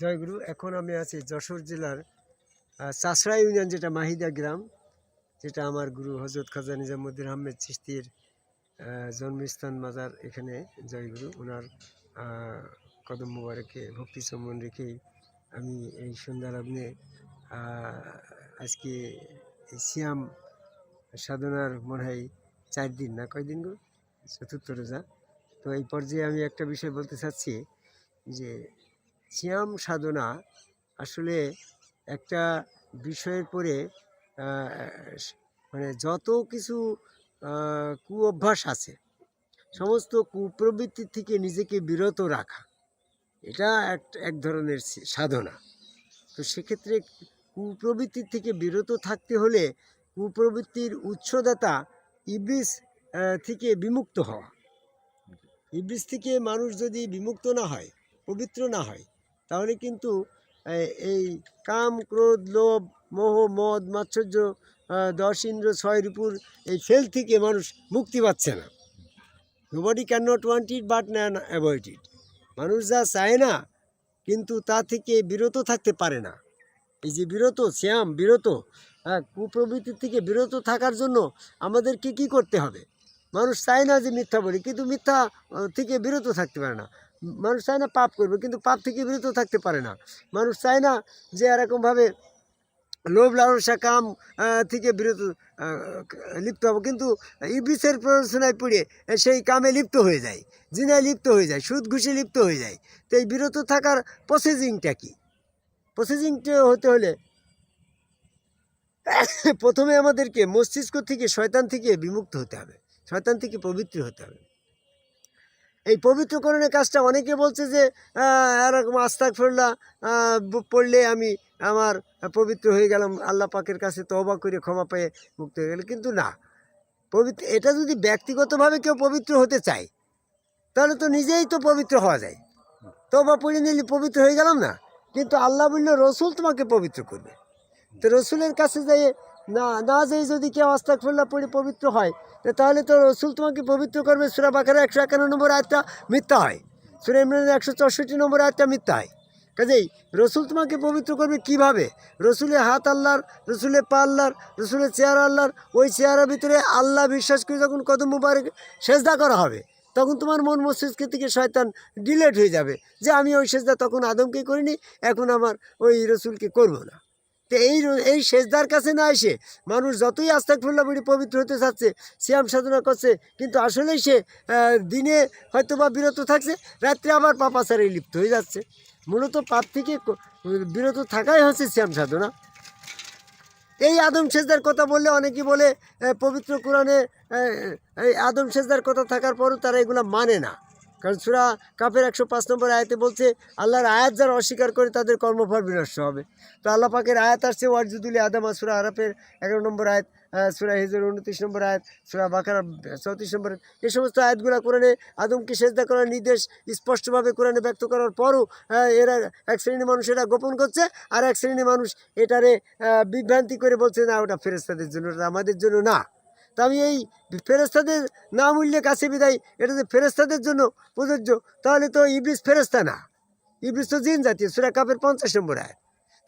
জয়গুরু, এখন আমি আছি যশোর জেলার চাষড়া ইউনিয়ন যেটা মাহিদা গ্রাম, যেটা আমার গুরু হজরত খাজা নিজামুদ্দিন আহমেদ চিস্তির জন্মস্থান মাজার এখানে জয়গুরু। ওনার কদম মুবারকে, ভক্তি সম্মান রেখেই আমি এই সন্ধ্যা লগ্নে আজকে সিয়াম সাধনার মনে হয় চার দিন, না কয়দিন গো? চতুর্থ রোজা। তো এই পর্যায়ে আমি একটা বিষয় বলতে চাচ্ছি যে সিয়াম সাধনা আসলে একটা বিষয়ের পরে মানে যত কিছু কু অভ্যাস আছে, সমস্ত কুপ্রবৃত্তি থেকে নিজেকে বিরত রাখা, এটা এক এক ধরনের সাধনা। তো সেক্ষেত্রে কুপ্রবৃত্তির থেকে বিরত থাকতে হলে কুপ্রবৃত্তির উৎসদাতা ইবলিস থেকে বিমুক্ত হওয়া। ইবলিস থেকে মানুষ যদি বিমুক্ত না হয়, পবিত্র না হয় তাহলে কিন্তু এই কাম, ক্রোধ, লোভ, মোহ, মদ, মাৎসর্য দশ ইন্দ্র, ছয় রূপুর এই ফেল থেকে মানুষ মুক্তি পাচ্ছে না। Nobody can not want it but none avoid it মানুষ যা চায় না, কিন্তু তা থেকে বিরত থাকতে পারে না। এই যে বিরত, শ্যাম, বিরত হ্যাঁ কুপ্রবৃত্তির থেকে বিরত থাকার জন্য আমাদেরকে কি করতে হবে? মানুষ চায় না যে মিথ্যা বলি, কিন্তু মিথ্যা থেকে বিরত থাকতে পারে না। মানুষ চায় না পাপ করবে, কিন্তু পাপ থেকে বিরত থাকতে পারে না। মানুষ চায় না যে এরকমভাবে লোভ লালসা কাম থেকে বিরত লিপ্ত হব। কিন্তু ইবিসের প্ররোচনায় পড়ে সেই কামে লিপ্ত হয়ে যায়, জিনায় লিপ্ত হয়ে যায়, সুদ ঘুষে লিপ্ত হয়ে যায়। তো এই বিরত থাকার প্রসেসিংটা কি? প্রসেসিংটা হতে হলে প্রথমে আমাদেরকে মস্তিষ্ক থেকে শয়তান থেকে বিমুক্ত হতে হবে, শয়তান থেকে পবিত্র হতে হবে। এই পবিত্রকরণের কাজটা অনেকে বলছে যে এরকম আস্তাক ফেরলা পড়লে আমি আমার পবিত্র হয়ে গেলাম, আল্লাহ পাকের কাছে তওবা করে ক্ষমা পেয়ে মুক্ত হয়ে গেল কিন্তু না, পবিত্র, এটা যদি ব্যক্তিগতভাবে কেউ পবিত্র হতে চায়, তাহলে তো নিজেই তো পবিত্র হওয়া যায়। তবা পড়ে নিলে পবিত্র হয়ে গেলাম না, কিন্তু আল্লাহ বলল, রসুল তোমাকে পবিত্র করবে। তো রসুলের কাছে যাই না না যাই যদি কেউ আস্তাকফুল্লাহ পড়ে পবিত্র হয় তাহলে তো রসুল তোমাকে পবিত্র করবে। সুরা বাকারা একশো একান্ন নম্বর আয়টা মিথ্যা হয়। সুরা ইমরানের একশো চৌষট্টি নম্বর আয়টা মিথ্যা হয়। কাজেই রসুল তোমাকে পবিত্র করবে কীভাবে? রসুলের হাত আল্লাহর রসুলের পা আল্লাহর রসুলের চেহারা আল্লাহর, ওই চেহারার ভিতরে আল্লাহ বিশ্বাস করে যখন কদম মুবারক সেজদা করা হবে, তখন তোমার মন মস্তিষ্ক থেকে শয়তান ডিলেট হয়ে যাবে যে আমি ওই সেজদা তখন আদমকে করিনি, এখন আমার ওই রসুলকে করব না। তো এই এই সেজদার কাছে না এসে মানুষ যতই আস্তাকফুল্লাহ বলি পবিত্র হতে চাচ্ছে শ্যাম সাধনা করছে, কিন্তু আসলেই সে দিনে হয়তো বা বিরত থাকছে, রাত্রে আবার পাপাচারে লিপ্ত হয়ে যাচ্ছে। মূলত পাপ থেকে বিরত থাকাই হচ্ছে শ্যাম সাধনা। এই আদম সেজদার কথা বললে অনেকে বলে পবিত্র কোরআনে এই আদম সেজদার কথা থাকার পরও তারা এগুলো মানে না। কারণ সুরা কাপের একশো পাঁচ নম্বর আয়াতে বলছে, আল্লাহর আয়াত যারা অস্বীকার করে তাদের কর্মফল বিনষ্ট হবে তো আল্লাহ পাকের আয়াত আসছে, ওয়ারজুদুল আদামা সুরা আরাফের এগারো নম্বর আয়াত সুরা হিজুর উনত্রিশ নম্বর আয়াত, সুরা বাকারা চৌত্রিশ নম্বর। এই সমস্ত আয়াতগুলো কোরআনে আদমকে সেজদা করার নির্দেশ স্পষ্টভাবে কোরআনে ব্যক্ত করার পরও এরা এক শ্রেণির মানুষ এটা গোপন করছে, আর এক শ্রেণির মানুষ এটারে বিভ্রান্তি করে বলছে, না, ওটা ফেরেস্তাদের জন্য আমাদের জন্য না তা আমি এই ফেরেস্তাদের নাম উল্লেখ আছে বিদায় এটা যে ফেরেস্তাদের জন্য প্রযোজ্য তাহলে তো ইবলিস ফেরেস্তা না। ইবলিস তো জিন জাতীয় সুরা কাপের পঞ্চাশ নম্বর আয়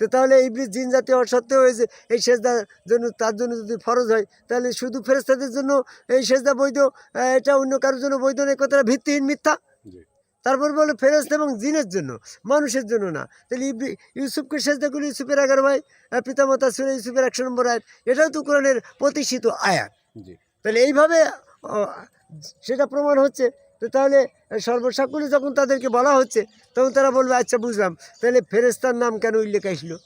তো তাহলে ইবলিস জিন জাতীয় হওয়ার সত্ত্বেও যে এই সেজদার জন্য তার জন্য যদি ফরজ হয় তাহলে শুধু ফেরেস্তাদের জন্য এই সেজদা বৈধ এটা অন্য কারোর জন্য বৈধ নেই কথাটা ভিত্তিহীন মিথ্যা। তারপর বলে ফেরেস্তা এবং জিনের জন্য মানুষের জন্য না। তাহলে ইবলি ইউসুফকে সেজদা করলে ইউসুফের এগারো ভাই পিতামাতা সুরে ইউসুফের একশো নম্বর আয়াত এটাও তো কোরআনের প্রতিষ্ঠিত আয়াত। জি। তাহলে এইভাবে সেটা প্রমাণ হচ্ছে। তো তাহলে সর্বসাকুলে যখন তাদেরকে বলা হচ্ছে, তখন তারা বলবে আচ্ছা বুঝলাম। তাহলে ফেরেস্তার নাম কেন উল্লেখ আসলো?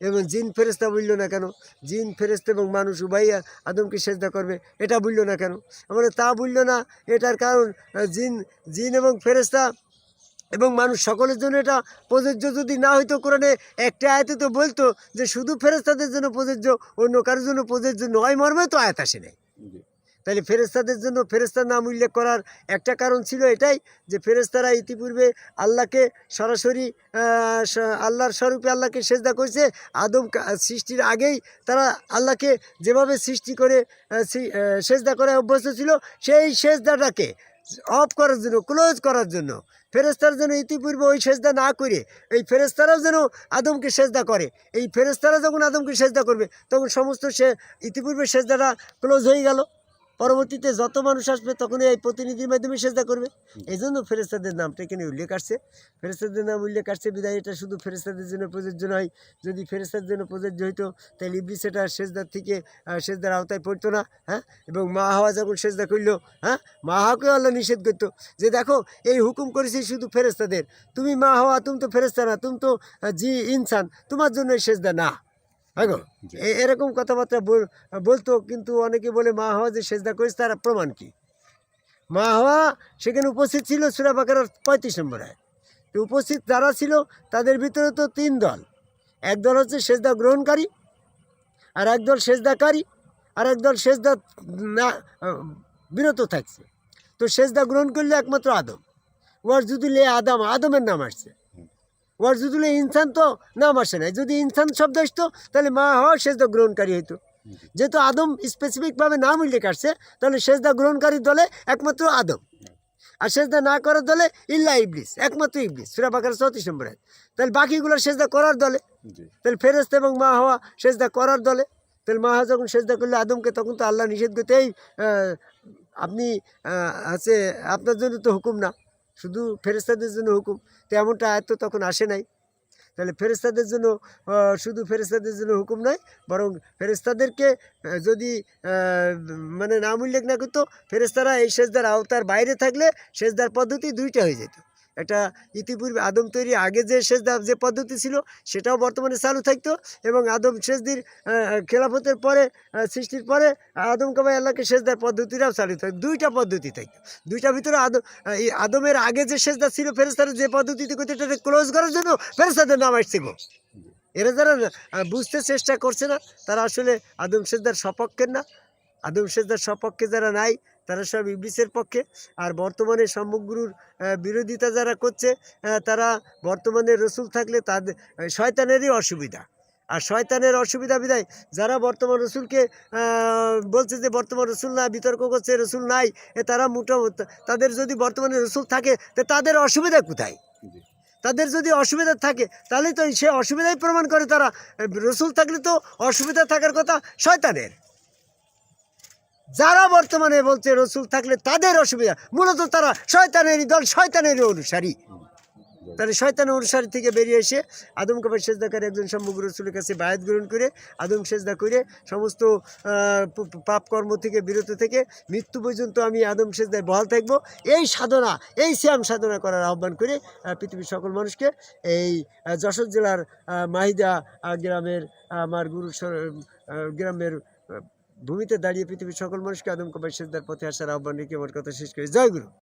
এবং জিন ফেরেস্তা বলল না কেন? জিন ফেরেস্তা এবং মানুষ উভয় আদমকে সেজদা করবে, এটা বলল না কেন? আমরা তা বলল না। এটার কারণ, জিন জিন এবং ফেরেস্তা এবং মানুষ সকলের জন্য এটা প্রযোজ্য। যদি না হইতো কোরআনে একটা আয়াতে তো বলতো যে, শুধু ফেরেস্তাদের জন্য প্রযোজ্য, অন্য কারোর জন্য প্রযোজ্য নয় মর্মে তো আয়াত আসে নাই। তাহলে ফেরেস্তাদের জন্য ফেরেস্তার নাম উল্লেখ করার একটা কারণ ছিল এটাই যে ফেরেস্তারা ইতিপূর্বে আল্লাহকে সরাসরি আল্লাহর স্বরূপে আল্লাহকে সেজদা করেছে। আদম সৃষ্টির আগেই তারা আল্লাহকে যেভাবে সৃষ্টি করে সেজদা করে অভ্যস্ত ছিল, সেই সেজদাটাকে অফ করার জন্য, ক্লোজ করার জন্য। ফেরেস্তার যেন ইতিপূর্বে ওই সেজদা না করে, এই ফেরেস্তারাও যেন আদমকে সেজদা করে, এই ফেরেস্তারা যখন আদমকে সেজদা করবে, তখন সমস্ত সে ইতিপূর্বে সেজদাটা ক্লোজ হয়ে গেল। পরবর্তীতে যত মানুষ আসবে তখন এই প্রতিনিধির মাধ্যমে সেজদা করবে। এই জন্য ফেরেস্তাদের নামটা এখানে উল্লেখ আসছে। ফেরেস্তাদের নাম উল্লেখ আসছে বিদায়। এটা শুধু ফেরেস্তাদের জন্য প্রযোজ্য নয়। যদি ফেরেস্তার জন্য প্রযোজ্য হইতো তাহলে ইবলিস এটা সেজদার থেকে সেজদার আওতায় পড়তো না হ্যাঁ? এবং মা হাওয়া যখন সেজদা করল হ্যাঁ? মা হাওয়াকেও আল্লাহ নিষেধ করতো যে দেখো এই হুকুম করেছি শুধু ফেরেস্তাদের তুমি মা হওয়া তুমি তো ফেরেস্তা না তুমি তো জি ইনসান। তোমার জন্য সেজদা না। হ্যাঁ গো? এরকম কথাবার্তা বল- বলতো কিন্তু অনেকে বলে মা হওয়া যে সেজদা করেছে তার প্রমাণ কি? মা হওয়া সেখানে উপস্থিত ছিল সুরা বাকার পঁয়ত্রিশ নম্বর আয় তো উপস্থিত যারা ছিল তাদের ভিতরে তো তিন দল। এক দল হচ্ছে সেজদা গ্রহণকারী আর একদল সেজদাকারী আর একদল সেজদা না বিরত থাকছে। তো সেজদা গ্রহণ করলে একমাত্র আদম। ওয়ার যদি লে আদম আদমের নাম আসছে। ওয়ার যদি ইনসান তো নাম আসে নাই। যদি ইনসান শব্দ আসতো তাহলে মা হওয়া সেজদা গ্রহণকারী হইতো। যেহেতু আদম স্পেসিফিকভাবে নাম উল্লেখ আসছে তাহলে সেজদা গ্রহণকারী দলে একমাত্র আদম। আর সেজদা না করার দলে ইল্লা ইবলিস একমাত্র ইবলিস। সুরা বাকার চৌত্রিশ নম্বরে তাহলে বাকিগুলো সেজদা করার দলে। তাহলে ফেরেস্ত এবং মা হওয়া সেজদা করার দলে। তাহলে মা হওয়া যখন সেজদা করলে আদমকে তখন তো আল্লাহ নিষেধ করতে এই আপনি আছে আপনার জন্য তো হুকুম না। শুধু ফেরেস্তাদের জন্য হুকুম, তো এমনটা আয়ত্ত তখন আসে নাই। তাহলে ফেরেস্তাদের জন্য শুধু ফেরেস্তাদের জন্য হুকুম নয়, বরং ফেরেস্তাদেরকে যদি মানে নাম উল্লেখ না করতো ফেরেস্তারা এই সেজদার আওতার বাইরে থাকলে সেজদার পদ্ধতি দুইটা হয়ে যেত। একটা ইতিপূর্বে আদম তৈরি আগে যে সেজদা, যে পদ্ধতি ছিল, সেটাও বর্তমানে চালু থাকতো এবং আদম সেজদির খেলাফতের পরে সৃষ্টির পরে আদম কাবাই আল্লাহকে সেজদার পদ্ধতিটাও চালু থাকতো। দুইটা পদ্ধতি থাকতো। দুইটা ভিতরে আদম আদমের আগে যে সেজদা ছিল ফেরেস্তারা যে পদ্ধতিতে করতে এটা ক্লোজ করার জন্য ফেরেস্তাদের নাম আসছে গো এরা যারা বুঝতে চেষ্টা করছে না, তারা আসলে আদম সেজদার সপক্ষের না। আদম সেজদার সপক্ষে যারা নাই তারা সব ইবলিসের পক্ষে। আর বর্তমানে সমগ্রুর বিরোধিতা যারা করছে তারা বর্তমানে রসুল থাকলে তাদের শয়তানেরই অসুবিধা। আর শয়তানের অসুবিধা বিদায় যারা বর্তমান রসুলকে বলছে যে বর্তমান রসুল না বিতর্ক করছে রসুল নাই এ তারা মোটামুটি তাদের যদি বর্তমানে রসুল থাকে তো তাদের অসুবিধা কোথায়? তাদের যদি অসুবিধা থাকে তাহলে তো সে অসুবিধাই প্রমাণ করে তারা। রসুল থাকলে তো অসুবিধা থাকার কথা শয়তানের। যারা বর্তমানে বলছে রসুল থাকলে তাদের অসুবিধা, মূলত তারা শয়তানেরই দল, শয়তানের অনুসারী। তাহলে শয়তান অনুসারী থেকে বেরিয়ে এসে আদম কাবার সেজদাকারী একজন সম্মুখ রসুলের কাছে বায়াত গ্রহণ করে, আদম সেজদা করে সমস্ত পাপ কর্ম থেকে বিরত থেকে মৃত্যু পর্যন্ত আমি আদম সেজদায় বহাল থাকব। এই সাধনা, এই শ্যাম সাধনা করার আহ্বান করে পৃথিবীর সকল মানুষকে এই যশোর জেলার মাহিদা গ্রামের আমার গুরু গ্রামের ভূমিতে দাঁড়িয়ে পৃথিবীর সকল মানুষকে আদম কবাই সেজদার পথে আসার আহ্বান রেখে আমার কথা শেষ করে। জয় গুরু।